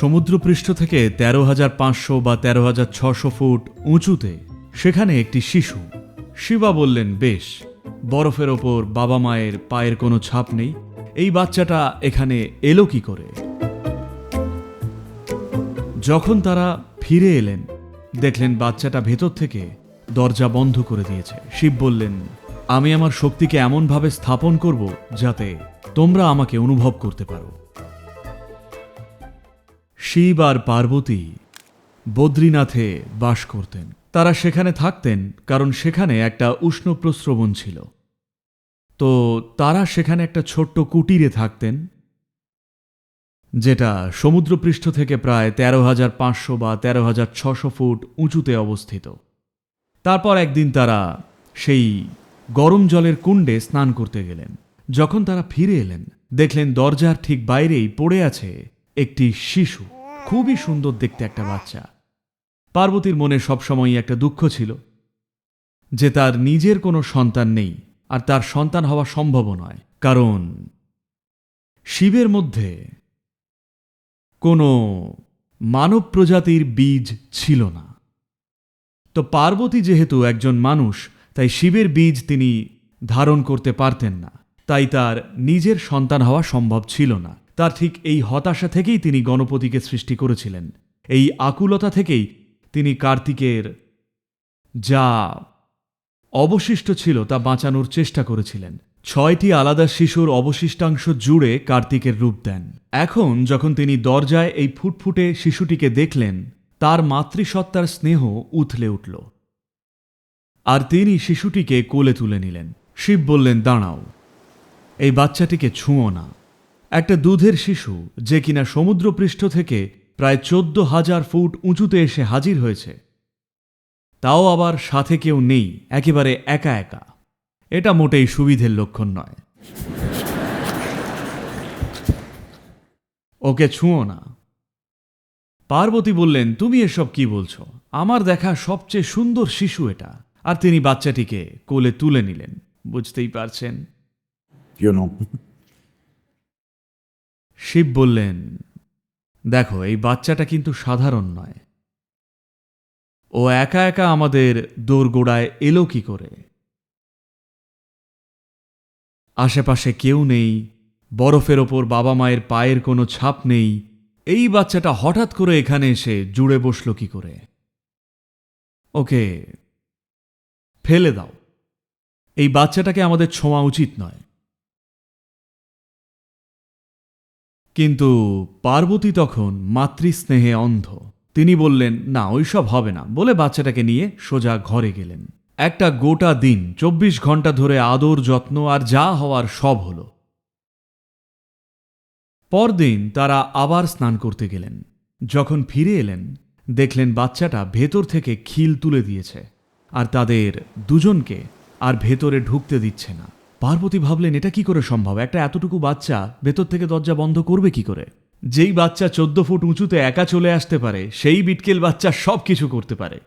সমুদ্রপৃষ্ঠ থেকে তেরো হাজার পাঁচশো বা তেরো হাজার ছশো ফুট উঁচুতে সেখানে একটি শিশু। শিবা বললেন, বেশ, বরফের ওপর বাবা মায়ের পায়ের কোনো ছাপ নেই। এই বাচ্চাটা এখানে এলো কি করে? যখন তারা ফিরে এলেন, দেখলেন বাচ্চাটা ভেতর থেকে দরজা বন্ধ করে দিয়েছে। শিব বললেন, আমি আমার শক্তিকে এমনভাবে স্থাপন করব যাতে তোমরা আমাকে অনুভব করতে পারো। শিব আর পার্বতী বদ্রীনাথে বাস করতেন। তারা সেখানে থাকতেন কারণ সেখানে একটা উষ্ণ প্রস্রবণ ছিল। তো তারা সেখানে একটা ছোট্ট কুটিরে থাকতেন, যেটা সমুদ্রপৃষ্ঠ থেকে প্রায় তেরো হাজার পাঁচশো বা তেরো হাজার ছশো ফুট উঁচুতে অবস্থিত। তারপর একদিন তারা সেই গরম জলের কুণ্ডে স্নান করতে গেলেন। যখন তারা ফিরে এলেন, দেখলেন দরজার ঠিক বাইরেই পড়ে আছে একটি শিশু, খুবই সুন্দর দেখতে একটা বাচ্চা। পার্বতীর মনে সবসময়ই একটা দুঃখ ছিল যে তার নিজের কোনো সন্তান নেই আর তার সন্তান হওয়া সম্ভব নয়, কারণ শিবের মধ্যে কোনো মানব প্রজাতির বীজ ছিল না। তো পার্বতী যেহেতু একজন মানুষ, তাই শিবের বীজ তিনি ধারণ করতে পারতেন না, তাই তার নিজের সন্তান হওয়া সম্ভব ছিল না। তার ঠিক এই হতাশা থেকেই তিনি গণপতিকে সৃষ্টি করেছিলেন। এই আকুলতা থেকেই তিনি কার্তিকের যা অবশিষ্ট ছিল তা বাঁচানোর চেষ্টা করেছিলেন। ছয়টি আলাদা শিশুর অবশিষ্টাংশ জুড়ে কার্তিকের রূপ দেন। এখন যখন তিনি দরজায় এই ফুটফুটে শিশুটিকে দেখলেন, তার মাতৃসত্তার স্নেহ উথলে উঠল। আর তিনি শিশুটিকে কোলে তুলে নিলেন। শিব বললেন, দাঁড়াও, এই বাচ্চাটিকে ছুঁও না। একটা দুধের শিশু যে কিনা সমুদ্রপৃষ্ঠ থেকে প্রায় চোদ্দ হাজার ফুট উঁচুতে এসে হাজির হয়েছে। তাও আবার সাথে কেউ নেই, একেবারে একা একা। এটা মোটেই সুবিধের লক্ষণ নয়। ওকে ছুঁও না। পার্বতী বললেন, তুমি এসব কি বলছো? আমার দেখা সবচেয়ে সুন্দর শিশু এটা। আর তিনি বাচ্চাটিকে কোলে তুলে নিলেন। বুঝতেই পারছেন. শিব বললেন, দেখো, এই বাচ্চাটা কিন্তু সাধারণ নয়। ও একা একা আমাদের দোরগোড়ায় এলো কি করে? আশেপাশে কেউ নেই, বরফের ওপর বাবা মায়ের পায়ের কোনো ছাপ নেই। এই বাচ্চাটা হঠাৎ করে এখানে এসে জুড়ে বসল কি করে? ওকে, ফেলে দাও। এই বাচ্চাটাকে আমাদের ছোঁয়া উচিত নয়। কিন্তু পার্বতী তখন মাতৃস্নেহে অন্ধ। তিনি বললেন, না, ওইসব হবে না। বলে বাচ্চাটাকে নিয়ে সোজা ঘরে গেলেন। একটা গোটা দিন, চব্বিশ ঘণ্টা ধরে আদর, যত্ন আর যা হওয়ার সব হলো। পরদিন তারা আবার স্নান করতে গেলেন। যখন ফিরে এলেন, দেখলেন বাচ্চাটা ভেতর থেকে খিল তুলে দিয়েছে, আর তাদের দুজনকে আর ভেতরে ঢুকতে দিচ্ছে না। পার্বতী ভাবলেন, এটা কি করে সম্ভব? একটা এতটুকু বাচ্চা ভেতর থেকে দরজা বন্ধ করবে কি করে? যেই বাচ্চা চোদ্দ ফুট উঁচুতে একা চলে আসতে পারে, সেই বিটকেল বাচ্চা সব কিছু করতে পারে।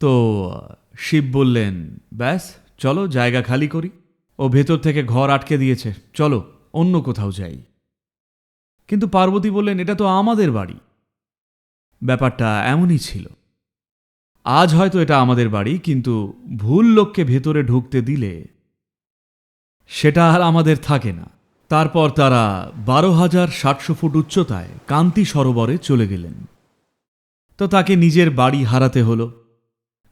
তো শিব বললেন, ব্যাস, চলো, জায়গা খালি করি। ও ভেতর থেকে ঘর আটকে দিয়েছে, চলো, অন্য কোথাও যাই। কিন্তু পার্বতী বললেন, এটা তো আমাদের বাড়ি। ব্যাপারটা এমনই ছিল। আজ হয়তো এটা আমাদের বাড়ি, কিন্তু ভুল লোককে ভেতরে ঢুকতে দিলে সেটা আর আমাদের থাকে না। তারপর তারা বারো হাজার সাতশো ফুট উচ্চতায় কান্তি সরোবরে চলে গেলেন। তো তাকে নিজের বাড়ি হারাতে হলো,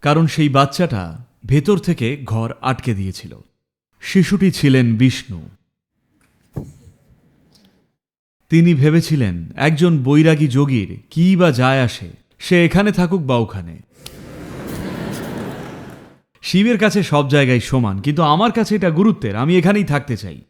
কারণ সেই বাচ্চাটা ভেতর থেকে ঘর আটকে দিয়েছিল। শিশুটি ছিলেন বিষ্ণু। তিনি ভেবেছিলেন, একজন বৈরাগী যোগীর কী বা যায় আসে? সে এখানে থাকুক বা ওখানে। শিবের কাছে সব জায়গায় সমান, কিন্তু আমার কাছে এটা গুরুত্বের, আমি এখানেই থাকতে চাই।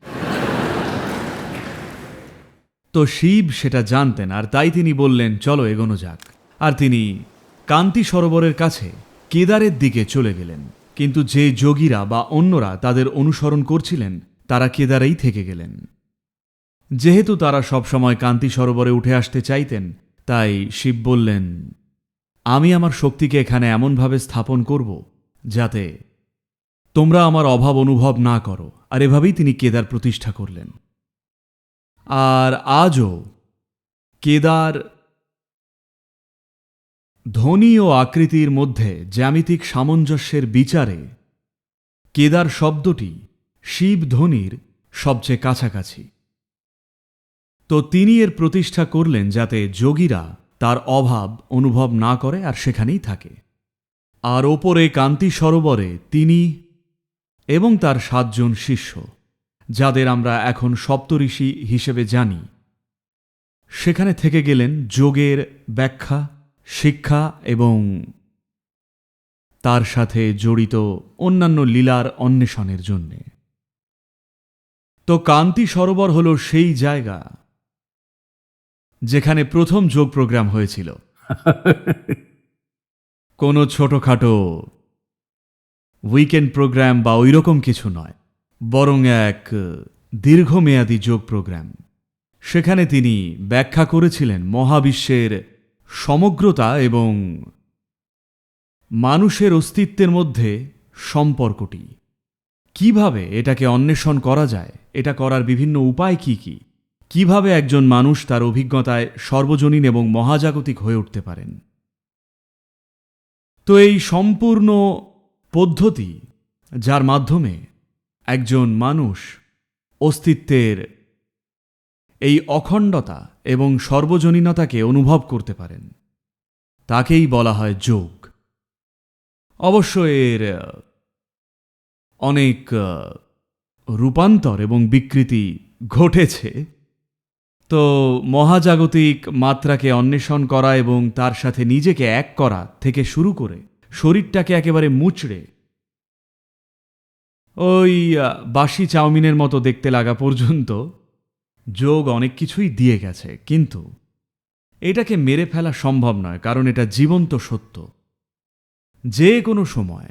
তো শিব সেটা জানতেন, আর তাই তিনি বললেন, চলো এগোনো যাক। আর তিনি কান্তি সরোবরের কাছে কেদারের দিকে চলে গেলেন। কিন্তু যে যোগীরা বা অন্যরা তাদের অনুসরণ করছিলেন, তারা কেদারেই থেকে গেলেন। যেহেতু তারা সবসময় কান্তি সরোবরে উঠে আসতে চাইতেন, তাই শিব বললেন, আমি আমার শক্তিকে এখানে এমনভাবে স্থাপন করব যাতে তোমরা আমার অভাব অনুভব না করো। আর এভাবেই তিনি কেদার প্রতিষ্ঠা করলেন। আর আজও কেদার ধ্বনি ও আকৃতির মধ্যে জ্যামিতিক সামঞ্জস্যের বিচারে কেদার শব্দটি শিব ধ্বনির সবচেয়ে কাছাকাছি। তো তিনি এর প্রতিষ্ঠা করলেন যাতে যোগীরা তার অভাব অনুভব না করে আর সেখানেই থাকে। আর ওপরে কান্তি সরোবরে তিনি এবং তার সাতজন শিষ্য, যাদের আমরা এখন সপ্তঋষি হিসেবে জানি, সেখানে থেকে গেলেন যোগের ব্যাখ্যা, শিক্ষা এবং তার সাথে জড়িত অন্যান্য লীলার অন্বেষণের জন্যে। তো কান্তি সরোবর হল সেই জায়গা যেখানে প্রথম যোগ প্রোগ্রাম হয়েছিল। কোনো ছোটখাটো উইকেন্ড প্রোগ্রাম বা ওইরকম কিছু নয়, বরং এক দীর্ঘমেয়াদী যোগ প্রোগ্রাম। সেখানে তিনি ব্যাখ্যা করেছিলেন মহাবিশ্বের সমগ্রতা এবং মানুষের অস্তিত্বের মধ্যে সম্পর্কটি। কীভাবে এটাকে অন্বেষণ করা যায়, এটা করার বিভিন্ন উপায় কি কি? কীভাবে একজন মানুষ তার অভিজ্ঞতায় সর্বজনীন এবং মহাজাগতিক হয়ে উঠতে পারেন? তো এই সম্পূর্ণ পদ্ধতি, যার মাধ্যমে একজন মানুষ অস্তিত্বের এই অখণ্ডতা এবং সর্বজনীনতাকে অনুভব করতে পারেন। তাকেই বলা হয় যোগ। অবশ্য এর অনেক রূপান্তর এবং বিকৃতি ঘটেছে। তো মহাজাগতিক মাত্রাকে অন্বেষণ করা এবং তার সাথে নিজেকে এক করা থেকে শুরু করে শরীরটাকে একেবারে মুচড়ে ওই বাসি চাউমিনের মতো দেখতে লাগা পর্যন্ত যোগ অনেক কিছুই দিয়ে গেছে। কিন্তু এটাকে মেরে ফেলা সম্ভব নয়, কারণ এটা জীবন্ত সত্য। যে কোনো সময়,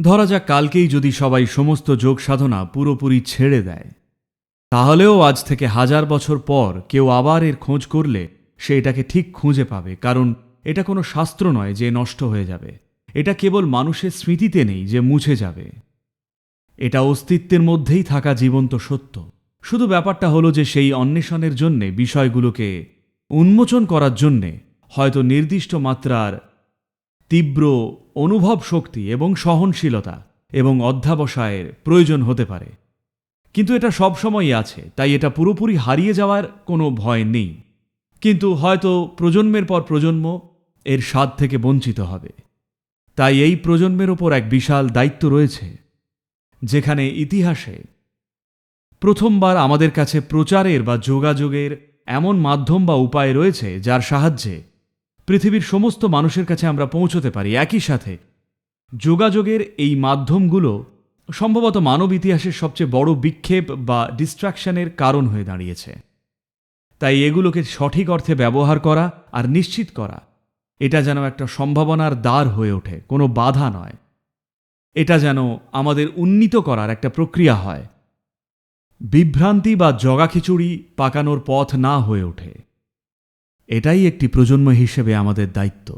ধরা যাক কালকেই যদি সবাই সমস্ত যোগ সাধনা পুরোপুরি ছেড়ে দেয় তাহলেও আজ থেকে হাজার বছর পর কেউ আবার এর খোঁজ করলে সে এটাকে ঠিক খুঁজে পাবে, কারণ এটা কোনো শাস্ত্র নয় যে নষ্ট হয়ে যাবে। এটা কেবল মানুষের স্মৃতিতে নেই যে মুছে যাবে। এটা অস্তিত্বের মধ্যেই থাকা জীবন্ত সত্য। শুধু ব্যাপারটা হলো যে সেই অন্বেষণের জন্যে, বিষয়গুলোকে উন্মোচন করার জন্যে হয়তো নির্দিষ্ট মাত্রার তীব্র অনুভব শক্তি এবং সহনশীলতা এবং অধ্যাবসায়ের প্রয়োজন হতে পারে। কিন্তু এটা সবসময়ই আছে, তাই এটা পুরোপুরি হারিয়ে যাওয়ার কোনো ভয় নেই। কিন্তু হয়তো প্রজন্মের পর প্রজন্ম এর স্বাদ থেকে বঞ্চিত হবে। তাই এই প্রজন্মের ওপর এক বিশাল দায়িত্ব রয়েছে, যেখানে ইতিহাসে প্রথমবার আমাদের কাছে প্রচারের বা যোগাযোগের এমন মাধ্যম বা উপায় রয়েছে যার সাহায্যে পৃথিবীর সমস্ত মানুষের কাছে আমরা পৌঁছতে পারি। একই সাথে যোগাযোগের এই মাধ্যমগুলো সম্ভবত মানব ইতিহাসের সবচেয়ে বড় বিক্ষেপ বা ডিস্ট্রাকশনের কারণ হয়ে দাঁড়িয়েছে। তাই এগুলোকে সঠিক অর্থে ব্যবহার করা আর নিশ্চিত করা, এটা যেন একটা সম্ভাবনার দ্বার হয়ে ওঠে, কোনো বাধা নয়। এটা যেন আমাদের উন্নীত করার একটা প্রক্রিয়া হয়। বিভ্রান্তি বা জগাখিচুড়ি পাকানোর পথ না হয়ে ওঠে। এটাই একটি প্রজন্ম হিসেবে আমাদের দায়িত্ব।